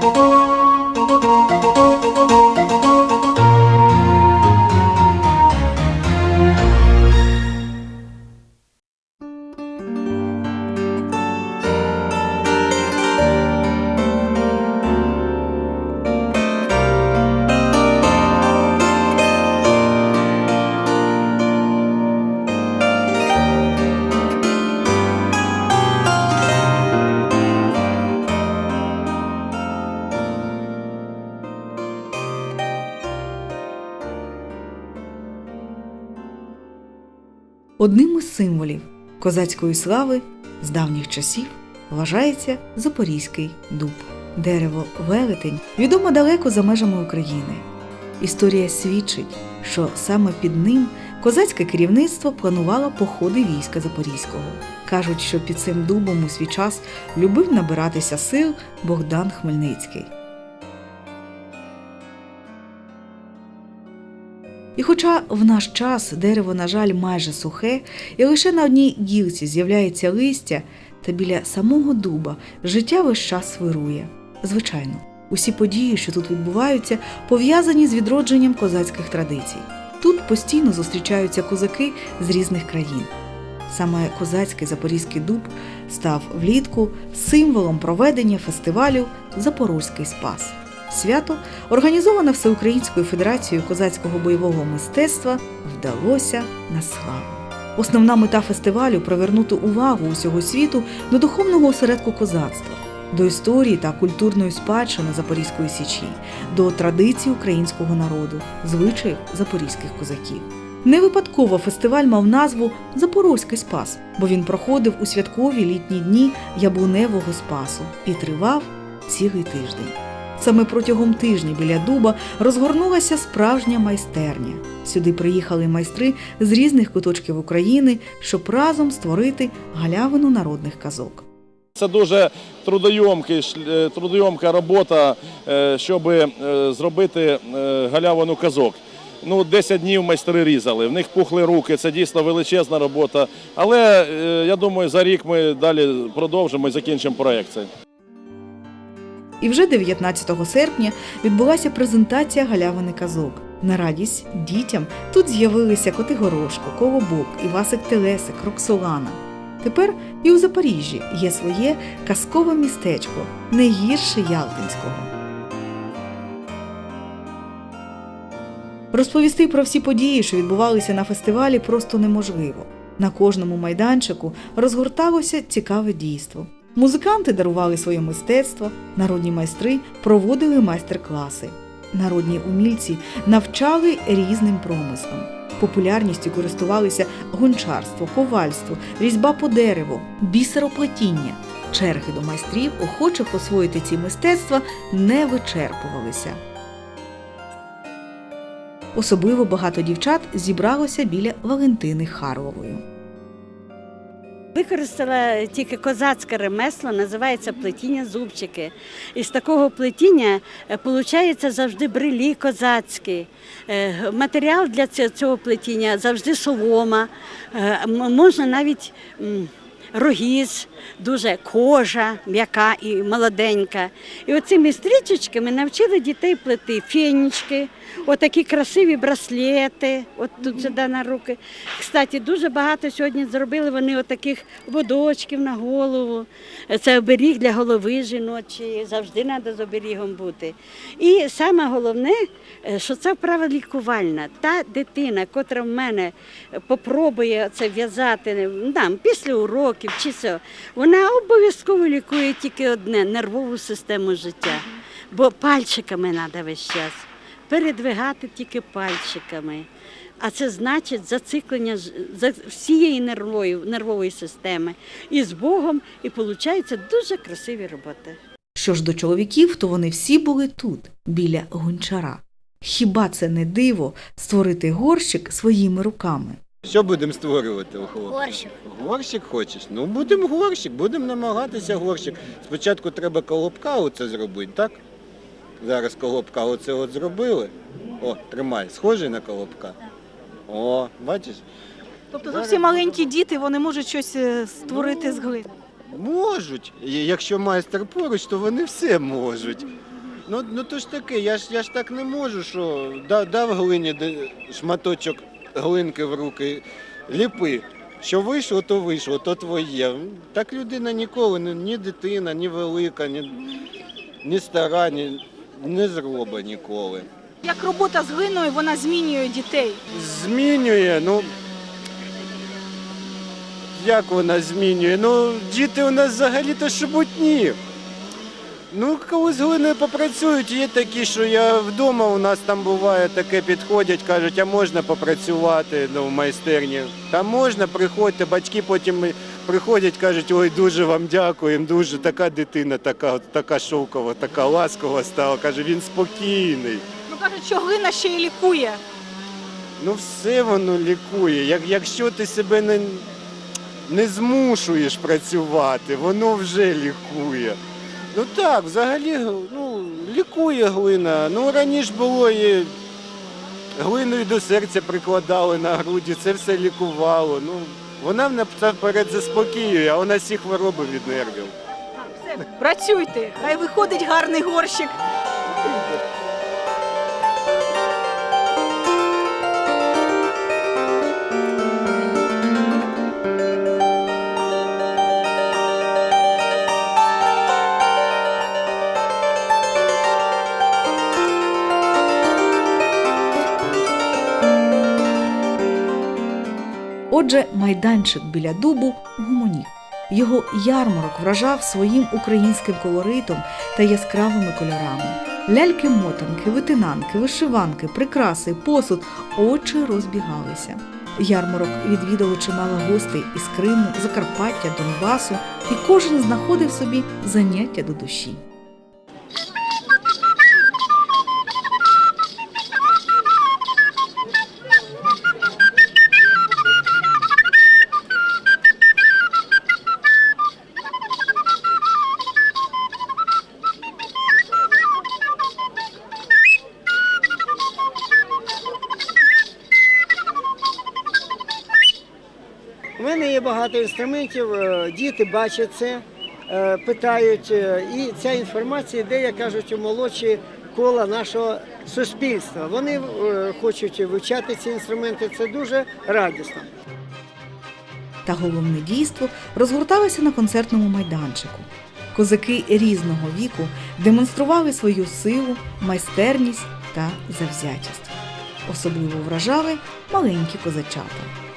Música Одним із символів козацької слави з давніх часів вважається Запорізький дуб. Дерево велетень відомо далеко за межами України. Історія свідчить, що саме під ним козацьке керівництво планувало походи війська Запорізького. Кажуть, що під цим дубом у свій час любив набиратися сил Богдан Хмельницький. І хоча в наш час дерево, на жаль, майже сухе, і лише на одній гілці з'являється листя, та біля самого дуба життя весь час вирує. Звичайно, усі події, що тут відбуваються, пов'язані з відродженням козацьких традицій. Тут постійно зустрічаються козаки з різних країн. Саме козацький запорізький дуб став влітку символом проведення фестивалю Запорозький спас. Свято, організоване Всеукраїнською федерацією козацького бойового мистецтва, вдалося на славу. Основна мета фестивалю привернути увагу усього світу до духовного осередку козацтва, до історії та культурної спадщини Запорізької січі, до традицій українського народу, звичаїв запорізьких козаків. Не випадково фестиваль мав назву Запорозький спас, бо він проходив у святкові літні дні яблуневого спасу і тривав цілий тиждень. Саме протягом тижня біля дуба розгорнулася справжня майстерня. Сюди приїхали майстри з різних куточків України, щоб разом створити галявину народних казок. Це дуже трудойомкий, шль- е, робота, е, щоб е, зробити галявину казок. Ну, 10 днів майстри різали, в них пухли руки, це дійсно величезна робота. Але я думаю, за рік ми далі продовжимо і закінчимо проєкт. І вже 19 серпня відбулася презентація галявини казок. На радість дітям тут з'явилися коти Горошко, Колобок, Івасик Телесик, Роксолана. Тепер і у Запоріжжі є своє казкове містечко, не гірше Ялтинського. Розповісти про всі події, що відбувалися на фестивалі, просто неможливо. На кожному майданчику розгорталося цікаве дійство. Музиканти дарували своє мистецтво, народні майстри проводили майстер-класи. Народні умільці навчали різним промислам. Популярністю користувалися гончарство, ковальство, різьба по дереву, бісероплетіння. Черги до майстрів, охочих освоїти ці мистецтва, не вичерпувалися. Особливо багато дівчат зібралося біля Валентини Харлової. Використала тільки козацьке ремесло, називається плетіння зубчики. Із такого плетіння виходить завжди брелі козацькі. Е, Матеріал для цього плетіння завжди солома, Е, можна навіть рогіз, дуже кожа, м'яка і молоденька. І оцими стрічечками навчили дітей плести фенічки, отакі красиві браслети, от тут сюди на руки. Кстати, дуже багато сьогодні зробили вони отаких водочків на голову. Це оберіг для голови жіночої, завжди треба з оберігом бути. І саме головне, е, що це вправа лікувальна. Та дитина, котра в мене попробує це в'язати там, після уроків чи все, вона обов'язково лікує тільки одне нервову систему життя. Бо пальчиками треба весь час передвигати тільки пальчиками. А це значить зациклення за всієї нервової, нервової системи. І з Богом, і виходить дуже красиві роботи. Що ж до чоловіків, то вони всі були тут, біля гончара. Хіба це не диво створити горщик своїми руками? Що будемо створювати у хлопця? Горщик. Горщик хочеш? Ну будемо горщик, будемо намагатися горщик. Спочатку треба колобка оце зробити, так? Зараз колобка оце от зробили. О, тримай, схожий на колобка. О, бачиш? Тобто зовсім маленькі діти вони можуть щось е, створити з глини. Можуть. І Якщо майстер поруч, то вони все можуть. Ну, ну то ж таке, я ж, я ж так не можу, що да- дав глині де- шматочок глинки в руки, ліпи. Що вийшло, то вийшло, то твоє. Так людина ніколи, ні, дитина, ні велика, ні, ні стара, ні, не зробить ніколи. Як робота з глиною, вона змінює дітей. Змінює, ну. Як вона змінює? Ну, діти у нас взагалі-то шебутні. Ну, коли з глиною попрацюють, є такі, що я вдома у нас там буває таке, підходять, кажуть, а можна попрацювати ну, в майстерні. Та можна, приходьте, батьки потім приходять, кажуть, ой, дуже вам дякуємо, дуже така дитина, така, така шовкова, така ласкова стала. Каже, він спокійний. Ну кажуть, що глина ще й лікує. Ну, все воно лікує. Як, якщо ти себе не, не змушуєш працювати, воно вже лікує. Ну так, взагалі ну, лікує глина. Ну, раніше було і глиною до серця прикладали на груді, це все лікувало. Ну, вона перед заспокоює, а вона всі хвороби від нервів. Працюйте, хай виходить гарний горщик. Отже, майданчик біля дубу гомонів. Його ярмарок вражав своїм українським колоритом та яскравими кольорами. Ляльки-мотанки, витинанки, вишиванки, прикраси, посуд, очі розбігалися. Ярмарок відвідали чимало гостей із Криму, Закарпаття, Донбасу, і кожен знаходив собі заняття до душі. Багато інструментів, е, діти бачать це, е, питають, е, і ця інформація йде, як кажуть, у молодші кола нашого суспільства. Вони хочуть вивчати ці інструменти, це дуже радісно. Та головне дійство розгорталося на концертному майданчику. Козаки різного віку демонстрували свою силу, майстерність та завзятість. Особливо вражали маленькі козачата.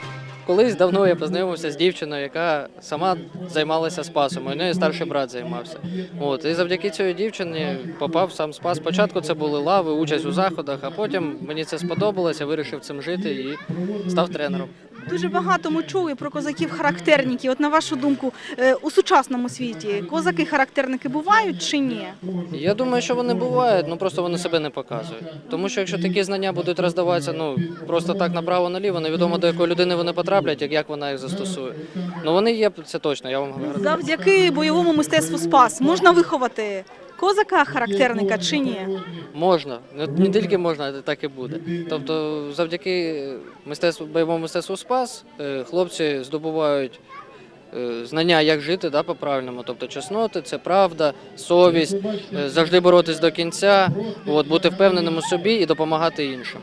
Колись давно я познайомився з дівчиною, яка сама займалася спасом. У неї старший брат займався. От і завдяки цій дівчині попав сам спас. Спочатку це були лави, участь у заходах, а потім мені це сподобалося, вирішив цим жити і став тренером. Дуже багато ми чули про козаків-характерників. От на вашу думку, е, у сучасному світі козаки-характерники бувають чи ні? Я думаю, що вони бувають, ну просто вони себе не показують. Тому що якщо такі знання будуть роздаватися, ну просто так направо-наліво, невідомо до якої людини вони потраплять, як, як вона їх застосує. Ну вони є, це точно, я вам говорю. Завдяки бойовому мистецтву спас можна виховати козака-характерника чи ні? Можна, не, не тільки можна, а так і буде. Тобто, завдяки мистецтву бойовому мистецтву спас е, хлопці здобувають е, знання, як жити да, по-правильному. Тобто чесноти, це правда, совість, е, завжди боротись до кінця, от, бути впевненим у собі і допомагати іншим.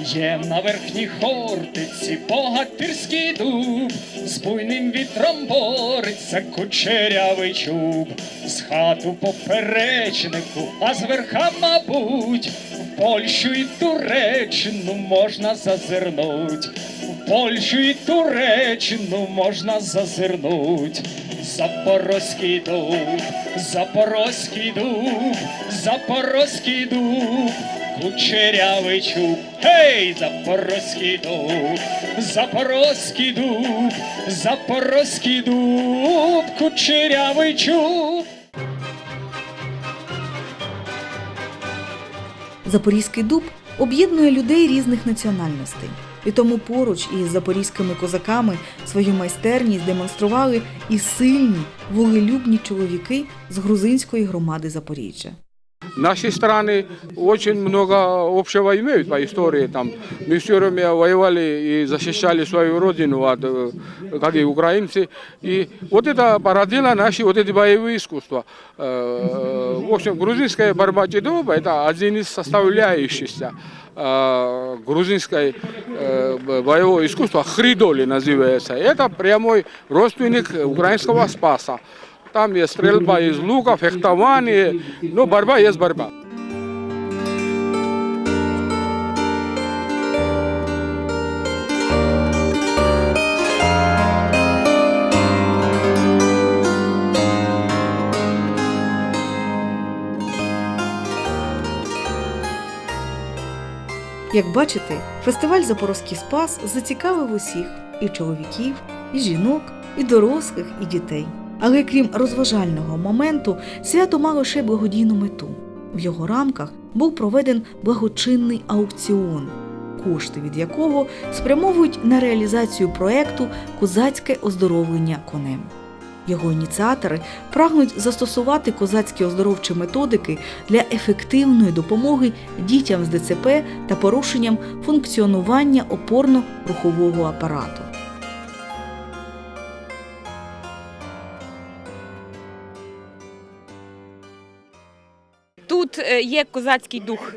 Є на верхній хортиці богатирський дуб, з буйним вітром бореться кучерявий чуб, з хату поперечнику, а зверха, мабуть, в Польщу і Туреччину можна зазирнуть, в Польщу і Туреччину можна зазирнуть. Запорозький дуб, Запорозький дуб, Запорозький дуб, кучерявий чуб, гей, Запорозький дуб, Запорозький дуб, Запорозький дуб, кучерявий чуб. Запорізький дуб об'єднує людей різних національностей. І тому поруч із запорізькими козаками свою майстерність демонстрували і сильні, волелюбні чоловіки з грузинської громади Запоріжжя. Наши страны очень много общего имеют по истории. Там, мы все время воевали и защищали свою родину, от, э, как и украинцы. И вот это породило наши вот эти боевые искусства. Э, В общем, грузинская борьба Чедоба – это один из составляющихся э, грузинской боевого искусства, хридоли называется. Это прямой родственник украинского спаса. Там есть стрельба из лука, фехтование, но борьба есть борьба. Як бачите, фестиваль Запорозький спас зацікавив усіх і чоловіків, і жінок, і дорослих, і дітей. Але крім розважального моменту, свято мало ще благодійну мету. В його рамках був проведен благочинний аукціон, кошти від якого спрямовують на реалізацію проекту Козацьке оздоровлення конем. Його ініціатори прагнуть застосувати козацькі оздоровчі методики для ефективної допомоги дітям з ДЦП та порушенням функціонування опорно-рухового апарату. Є козацький дух.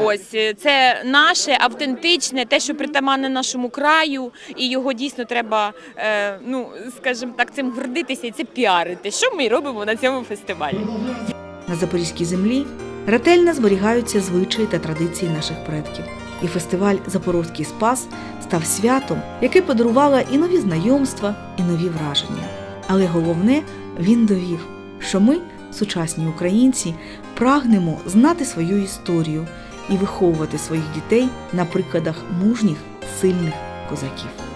Ось е, це наше автентичне, те, що притаманне нашому краю, і його дійсно треба, е, ну скажімо так, цим гордитися і це піарити. Що ми робимо на цьому фестивалі? На запорізькій землі ретельно зберігаються звичаї та традиції наших предків. І фестиваль Запорозький спас став святом, яке подарувало і нові знайомства, і нові враження. Але головне, він довів, що ми, сучасні українці, прагнемо знати свою історію і виховувати своїх дітей на прикладах мужніх, сильних козаків.